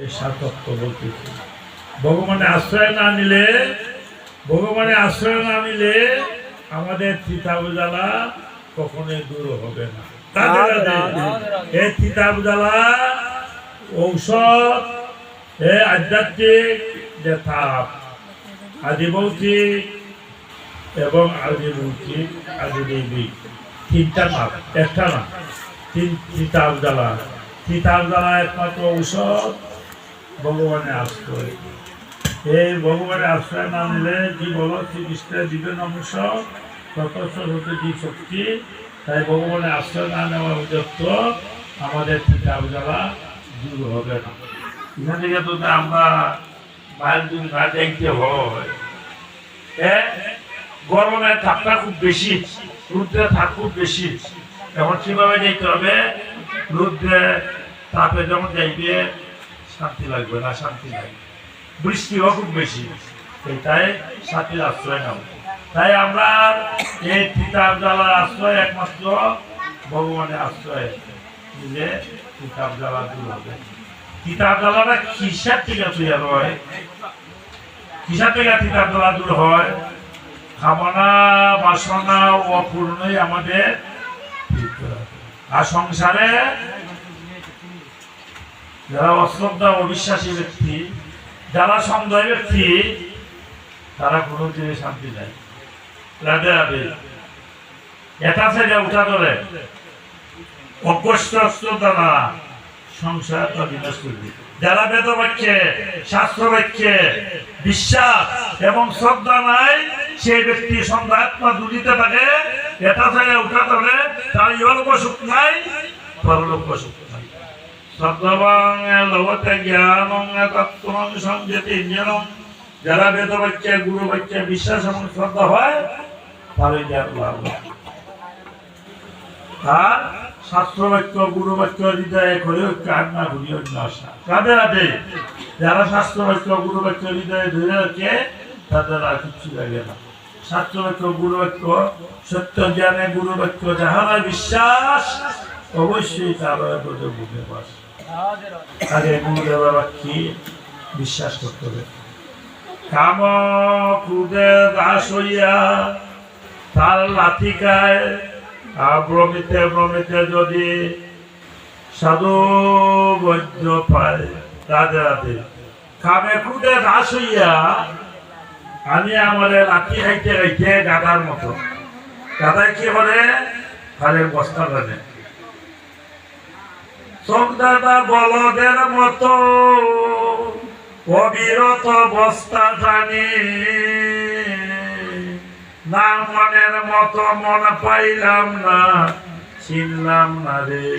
এই সাতত্ব বলতেছি ভগবানের আশ্রয় না নিলে ভগবানের আশ্রয় না নিলে আমাদের চিতাব জ্বালা কখনোই দূর হবে না। ঔষধ এ আধ্যাত্মিক যে তাপ আদিভৌতিক এবং আদিভৌতিক আদিদৈবিক তিনটা নাম একটা না তিন একমাত্র ঔষধ ভগবানের আশ্রয়। এই ভগবানের আশ্রয় না নিলে কি বলো শ্রীকৃষ্ণের দিবেন অংশ ততস্ব হতে যে শক্তি। তাই ভগবানের আশ্রয় না নেওয়া পর্যন্ত আমাদের জ্বালা দূর হবে না। এখান থেকে তো আমরা বাইরে যদি না দেখতে হয়। গরমের তাপটা খুব বেশি রুদ্রের তাপ খুব বেশি। এখন কীভাবে যেতে হবে? রুদ্রে তাপে যখন যাইবে শান্তি লাগবে না, শান্তি লাগবে বৃষ্টিও খুব বেশি এটাই সাথীর আশ্রয় নাও। তাই আমরা এই কিতাব জ্বালার আশ্রয় একমাত্র ভগবানের আশ্রয় নিলে কিতাব জ্বালা দূর হবে। কিতাব জ্বালাটা কিসের থেকে তৈরি হয়? কিসের থেকে কিতাব জ্বালা দূর হয়? কামনা, বাসনা অপূর্ণই আমাদের। আর সংসারে যারা অশ্রদ্ধা অবিশ্বাসী ব্যক্তি, যারা সন্দেহ ব্যক্তি, তারা কোনো দিনে শান্তি নেয় রাধে রাধে। এটা থেকে উঠা ধরে অকষ্ট অশ্রদ্ধা না, সংসার বিনাশ করবে। যারা বেদ বাক্যে শাস্ত্র বাক্যে বিশ্বাস এবং শ্রদ্ধা নাই, সেই ব্যক্তি সন্ধ্যা আত্মা দুলিতে থাকে এটা থেকে উঠা ধরে, তার ইহলোক সুখ নাই, পরলোক সুখ। যারা বেদ বাক্যে গুরু বাক্যে বিশ্বাস এবং শ্রদ্ধা হয় তাহলে জ্ঞান লাভ। আর শাস্ত্র বাক্য গুরু বাক্য হৃদয়ে করে ভুলি অন্য আশা কাদের যারা শাস্ত্র বাক্য গুরু বাক্য হৃদয়ে ধরে রাখে, তাদের আর লাগে না। শাস্ত্র বাক্য গুরু বাক্য সত্য জ্ঞানে গুরু বাক্য যাহারা বিশ্বাস, অবশ্যই তারা বুঝে বাস। আগে গুরুদেবের বাক্যে বিশ্বাস করতে হবে? কাম ক্রুদে দাস হইয়া তার লাথিকায় ভ্রমিতে ভ্রমিতে যদি সাধু বৈদ্য পায় রাধে রাধে। কামে ক্রুদে দাস হইয়া আমি আমার লাঠি খাইতে খাইতে গাদার মতো। গাদায় কি করে খালে বস্তা বানে সন্ধ্যাটা বলদের মতো অবিরত বস্তা টানি না মনের মতো মন পাইলাম না, চিনলাম না রে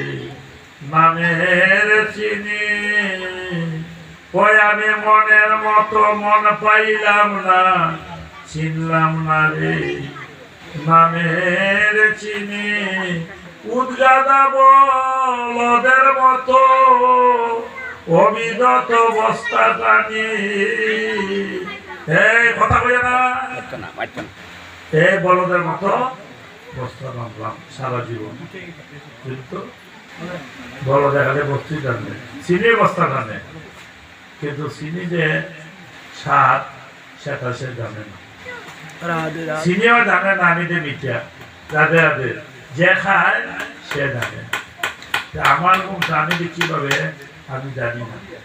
নামের চিনি। ওই আমি মনের মতো মন পাইলাম না, চিনলাম না রে নামের চিনি। উদ্গাদা বলদের মতো অবিরত বস্তা টানি এই কথা বলে না। এই বলদের মতো বস্তা বাঁধলাম সারা জীবন। কিন্তু বল দেখালে বস্তি টানবে চিনি বস্তা টানে কিন্তু চিনি যে সাত সেটা সে জানে না। চিনিও জানে না আমি যে মিঠা রাধে রাধে। যে খায় সে জানে আমার কীভাবে আমি জানি না।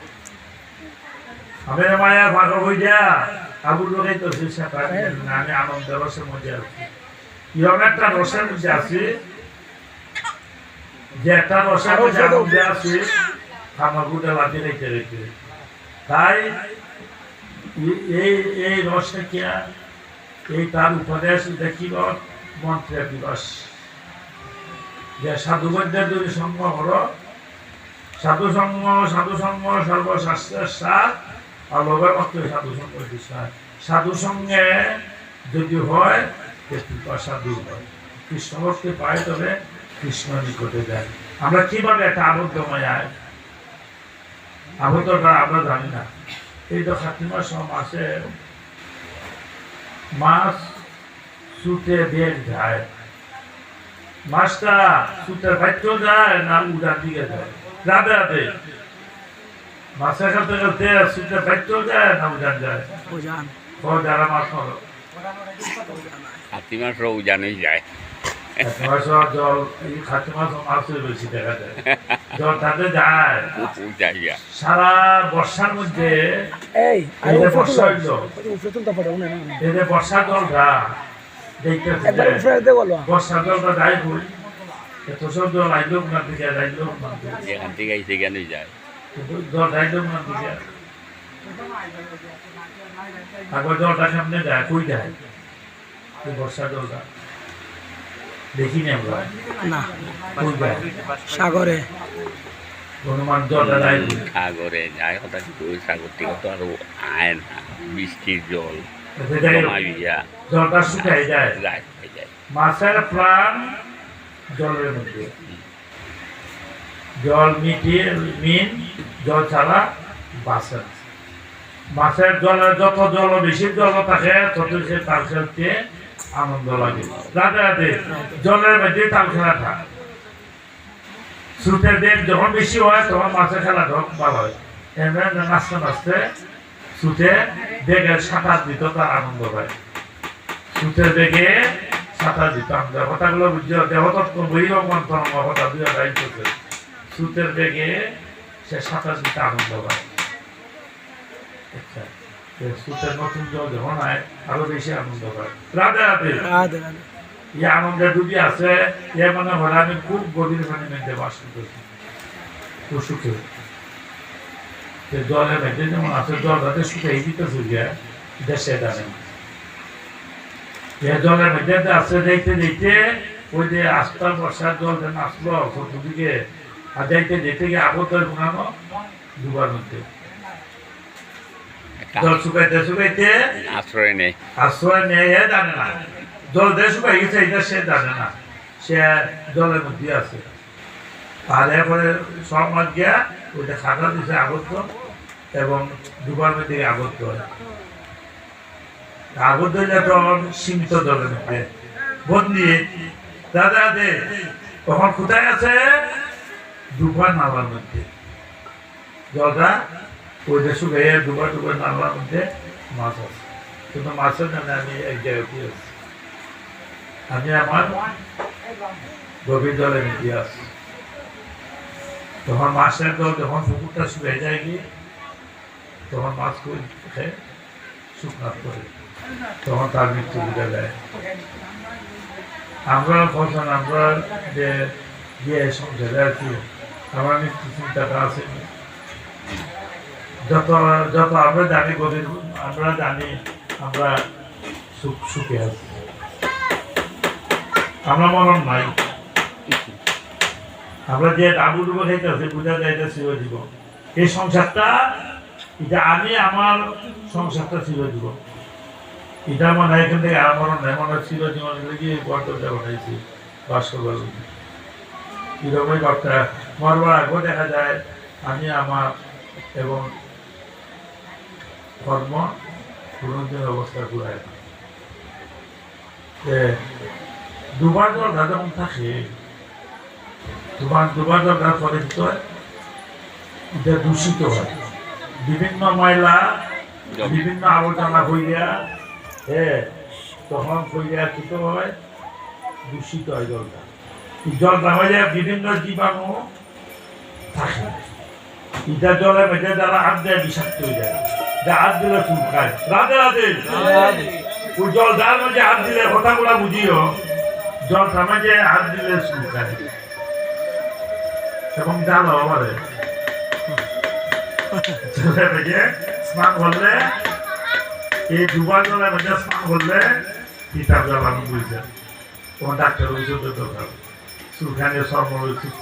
মায়া যা তো। আমি আনন্দ রসের মধ্যে আছি। একটা রসের মধ্যে আছি। যে একটা রসের মধ্যে আছি, আমার গুটে লাঠি রেখে রেখে। তাই এই- এই কি এই তার উপদেশ দেখিল মন্ত্রে দিবস। যে সাধুবৈদ্যের যদি সঙ্গ হল সাধু সঙ্গ সাধু সঙ্গ সর্বশাস্ত্রের সার আর লোকের মধ্যে সাধু সঙ্গ সাধু সঙ্গে যদি হয় পিপাসা হয়। কৃষ্ণ ভক্তি পায় তবে কৃষ্ণ নিকটে যায়। আমরা কীভাবে একটা আবদ্ধময় আয়? আবদ্ধটা আমরা জানি না। এই তো খাতিমার সব মাসে মাছ সুতে বেগ যায়। মাছটা সুতের ভাইতেও যায় না উড়ার দিকে যায় রাধে রাধে মাছের খেলতে খেলতে সুতে বাইতেও যায় না উজান যায়। যারা মাছ মারো হাতি মাছও উজানই যায়। সারা বর্ষার মধ্যে জলটা একবার যে উপরে দে বলো। বর্ষা জলটা যাই বই এত সব জল আইলো না দিকে যাইলো না দিকে যেখান থেকে সেখানেই যায়। কিন্তু জল যাইলো না দিকে আগর জলটা সামনে যায় কই যায়? এই বর্ষা জলটা। দেখিনি আমরা। না যায়? সাগরে। হনুমান জলটা যায় কই? সাগরে যায় হঠাৎ সাগর থেকে তো আরও আয় না বৃষ্টির জল। হয়ে মাছের প্রাণ জলের মধ্যে জল মিটিয়ে মিন জল ছাড়া বাঁচে। মাছের জলে যত জল বেশি জল থাকে তত সে তাল খেলতে আনন্দ লাগে রাধে রাধে জলের মধ্যে তাল খেলাটা স্রোতের বেগ যখন বেশি হয় তখন মাছের খেলাটা ভালো হয় এমনি নাচতে নাচতে স্রোতে বেগের সাঁতার দিত তার আনন্দ হয় সুতের বেগে সাঁতার দিতাম দেবতাগুলো বুঝছ? দেবতত্ব বহিরম মন্ত্রণ কথা দুই দায়িত্ব সুতের বেগে সে সাঁতার দিতে আনন্দ পায়। আচ্ছা, সুতের নতুন জল যখন হয় আরও বেশি আনন্দ পায়। রাধে রাধে। এই আনন্দের ডুবি আছে এ মানে হলে আমি খুব গভীর মানে মেঘে বাস করতেছি। খুব সুখে। যে জলের মেঘে যেমন আছে জল যাতে শুকিয়ে দিতেছে গিয়া দেশে না এ জলের মধ্যে যে আছে দেখতে দেখতে ওই যে আস্তার বর্ষার জল যে আসলো চতুর্দিকে আর দেখতে দেখতে গিয়ে আগত ঘুমানো দুবার মধ্যে। জল শুকাইতে শুকাইতে আশ্রয় নেই। আশ্রয় এ জানে না। জল দিয়ে শুকাই গেছে এটা সে জানে না। সে জলের মধ্যে আছে। আর এরপরে সব মাছ গিয়া ওইটা খাতা দিছে আগত এবং দুবার মধ্যে আগত হয় আগত হইলে তখন সীমিত জলের মধ্যে বন্দি দাদা দে তখন কোথায় আছে দুবার নালার মধ্যে জলটা ওইটা শুকাইয়ে দুবার দুবার নালার মধ্যে মাছ আছে কিন্তু মাছের জন্য আমি এক জায়গায় আছি আমি আমার গভীর জলের মধ্যে আছি তখন মাছের জল যখন পুকুরটা শুকিয়ে যায় গিয়ে, তখন মাছ কই উঠে শুকনা করে, তখন তার মৃত্যু বুঝে যায়। আমরা কখন আমরা যে গিয়ে সংসারে আছি আমার মৃত্যু চিন্তাটা আছে। যত যত আমরা জানি গভীর, আমরা জানি আমরা সুখ, সুখে আছি। আমরা মরণ নাই। আমরা যে ডাবু ডুবো খাইতে আছি, বুঝা চির জীবন। এই সংসারটা, এটা আমি, আমার সংসারটা চির জীবন এটা মনে হয় এখান থেকে আমার মনে হয় মনে হয় চির জীবন লেগে বর্তমানটা বানাইছি বাস করবার এরকমই কথা মরবার আগেও দেখা যায়, আমি, আমার এবং কর্ম পুনর্জন অবস্থা ঘুরায় না। যে দুবার দরকার যেমন থাকে দুবার দরকার ফলে কি হয়। এটা দূষিত হয়। বিভিন্ন ময়লা বিভিন্ন আবর্জনা হইয়া হ্যাঁ তখন হইয়া কি হয়? দূষিত হয় জলটা। জলটা হইয়া বিভিন্ন জীবাণু থাকে। এটা জলে মধ্যে যারা হাত দেয় বিষাক্ত হয়ে যায়। যা হাত দিলে চুল খায় রাধে। রাধে ওই জল যার মধ্যে হাত দিলে কথাগুলা বুঝিও। জল মাঝে হাত দিলে চুল খায় এবং জানো আমারে। মধ্যে স্নান করলে, এই দুবার জলের মধ্যে স্নান করলে কিতাব জ্বালানো বুঝছে তোমার ডাক্তার ওষুধ দরকার চুলখানি সর্ব ওষুধ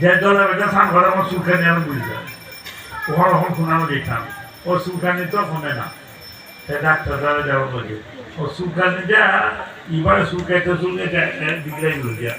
যে জলের মধ্যে স্নান করে, আমার চুলখানি আমি বুঝছে ওখানে ওখানে শোনানো দেখতাম ও চুলখানি তো শোনে না। সে ডাক্তার দ্বারা যাওয়া ও চুলখানি যা, এবারে চুলকাইতে চুলকাইতে বিগড়াই গেল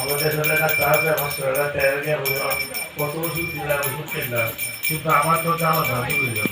আমাদের সাথে একটা আছে হসপিটালে তেল দিয়ে বললাম কত ওষুধ দিলাম, ওষুধ কিনলাম, কিন্তু আমার তো জ্বালা না হয়ে না